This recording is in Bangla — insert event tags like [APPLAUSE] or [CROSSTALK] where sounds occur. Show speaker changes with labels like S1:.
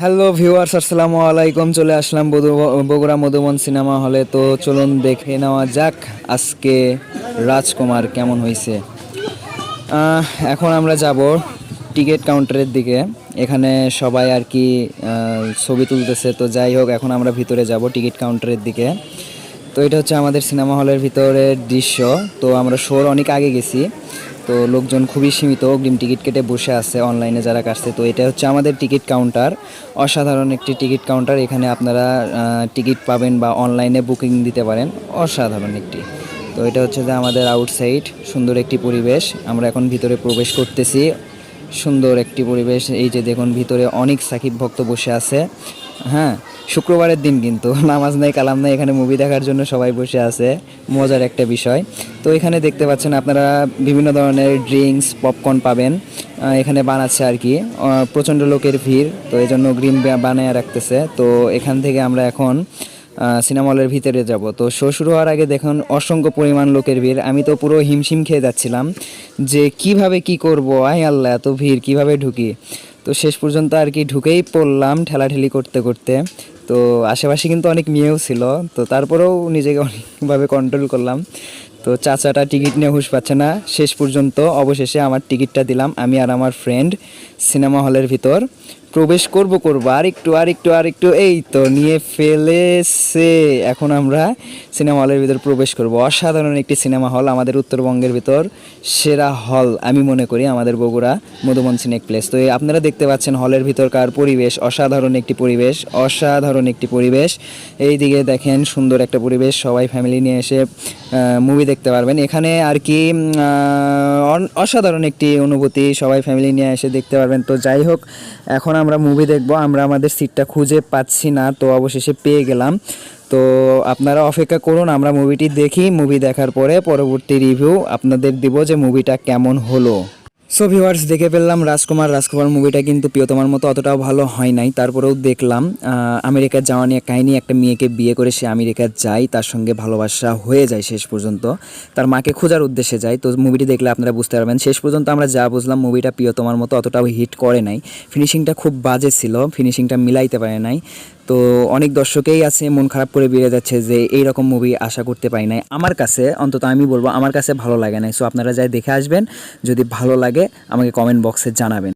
S1: হ্যালো ভিউয়ার্স আসসালামু আলাইকুম। চলে আসলাম বগুড়া মধুবন সিনেমা হলে। তো চলুন দেখে নেওয়া যাক আজকে রাজকুমার কেমন হয়েছে। এখন আমরা যাব টিকিট কাউন্টারের দিকে। এখানে সবাই আর কি ছবি তুলতেছে। তো যাই হোক, এখন আমরা ভিতরে যাব টিকিট কাউন্টারের দিকে। তো এটা হচ্ছে আমাদের সিনেমা হলের ভিতরের দৃশ্য। তো আমরা শোর অনেক আগে গেছি। তো লোকজন খুবই সীমিত, অগ্রিম টিকিট কেটে বসে আছে অনলাইনে যারা কাটছে। তো এটা হচ্ছে আমাদের টিকিট কাউন্টার অসাধারণ একটি টিকিট কাউন্টার এখানে আপনারা টিকিট পাবেন বা অনলাইনে বুকিং দিতে পারেন। অসাধারণ একটি। তো এটা হচ্ছে যে আমাদের আউটসাইড সুন্দর একটি পরিবেশ। আমরা এখন ভিতরে প্রবেশ করতেছি। সুন্দর একটি পরিবেশ। এই যে দেখুন, ভিতরে অনেক সাকিব ভক্ত বসে আছে। হ্যাঁ শুক্রবারের দিন কিন্তু, [LAUGHS] নামাজ নাই, কালাম নাই, এখানে মুভি দেখার জন্য সবাই বসে আছে, মজার একটা বিষয়। তো এখানে দেখতে পাচ্ছেন আপনারা বিভিন্ন ধরনের ড্রিঙ্কস পপকর্ন পাবেন এখানে বানাচ্ছে আর কি প্রচণ্ড লোকের ভিড়, তো এই জন্য গ্রিম বানায় রাখতেছে। তো এখান থেকে আমরা এখন সিনেমা হলের ভিতরে যাব। তো শো শুরু হওয়ার আগে দেখুন, অসংখ্য পরিমাণ লোকের ভিড়। আমি তো পুরো হিমশিম খেয়ে যাচ্ছিলাম যে কীভাবে কি করব? আই আল্লাহ, এত ভিড়, কীভাবে ঢুকি? তো শেষ পর্যন্ত আর কি ঢুকেই পড়লাম ঠেলাঠেলি করতে করতে। তো আশেপাশে কিন্তু অনেক মেয়েও ছিল তো তারপরেও নিজেকে অনেকভাবে কন্ট্রোল করলাম। তো চাচাটা টিকিট নিয়ে হুঁশ পাচ্ছে না। শেষ পর্যন্ত অবশেষে আমার টিকিটটা দিলাম আমি আর আমার ফ্রেন্ড সিনেমা হলের ভিতর। প্রবেশ করব করব, আর একটু আর একটু আর একটু, এই তো নিয়ে ফেলেছে। এখন আমরা সিনেমা হলের ভিতর প্রবেশ করব। অসাধারণ একটি সিনেমা হল আমাদের উত্তরবঙ্গের ভিতর, সেরা হল, আমি মনে করি আমাদের বগুড়া মধুবন সিনেক প্লেস। তো আপনারা দেখতে পাচ্ছেন হলের ভিতরকার পরিবেশ, অসাধারণ একটি পরিবেশ, অসাধারণ একটি পরিবেশ। এই দিকে দেখেন সুন্দর একটা পরিবেশ, সবাই ফ্যামিলি নিয়ে এসে মুভি দেখতে পারবেন। এখানে আর কি অসাধারণ একটি অনুভূতি সবাই ফ্যামিলি নিয়ে এসে দেখতে পারবেন। তো যাই হোক, এখন আমরা মুভি দেখব। আমরা আমাদের সিটটা খুঁজে পাচ্ছি না, তো অবশেষে পেয়ে গেলাম। তো আপনারা অপেক্ষা করুন, আমরা মুভিটি দেখি। মুভি দেখার পরে পরবর্তী রিভিউ আপনাদের দিব যে মুভিটা কেমন হলো। সো ভিউয়ার্স দেখে ফেললাম রাজকুমার। রাজকুমার মুভিটা কিন্তু প্রিয়তমার মতো অতটাও ভালো হয় নাই। তারপরেও দেখলাম আহ, আমেরিকার যাওয়া নিয়ে কাহিনী একটা মেয়েকে বিয়ে করে সে আমেরিকা যায় তার সঙ্গে ভালোবাসা হয়ে যায় শেষ পর্যন্ত। তার মাকে খোঁজার উদ্দেশ্যে যায়। তো মুভিটি দেখলে আপনারা বুঝতে পারবেন শেষ পর্যন্ত আমরা যা বুঝলাম মুভিটা প্রিয়তমার মতো অতটাও হিট করে নাই। ফিনিশিংটা খুব বাজে ছিল ফিনিশিংটা মিলাইতে পারে নাই। তো অনেক দর্শকেই আছে মন খারাপ করে বেড়ে যাচ্ছে যে এই রকম মুভি আশা করতে পারি নাই। আমার কাছে, অন্তত আমি বলব, আমার কাছে ভালো লাগে নাই। সো আপনারা যাই দেখে আসবেন, যদি ভালো লাগে আমাকে কমেন্ট বক্সে জানাবেন।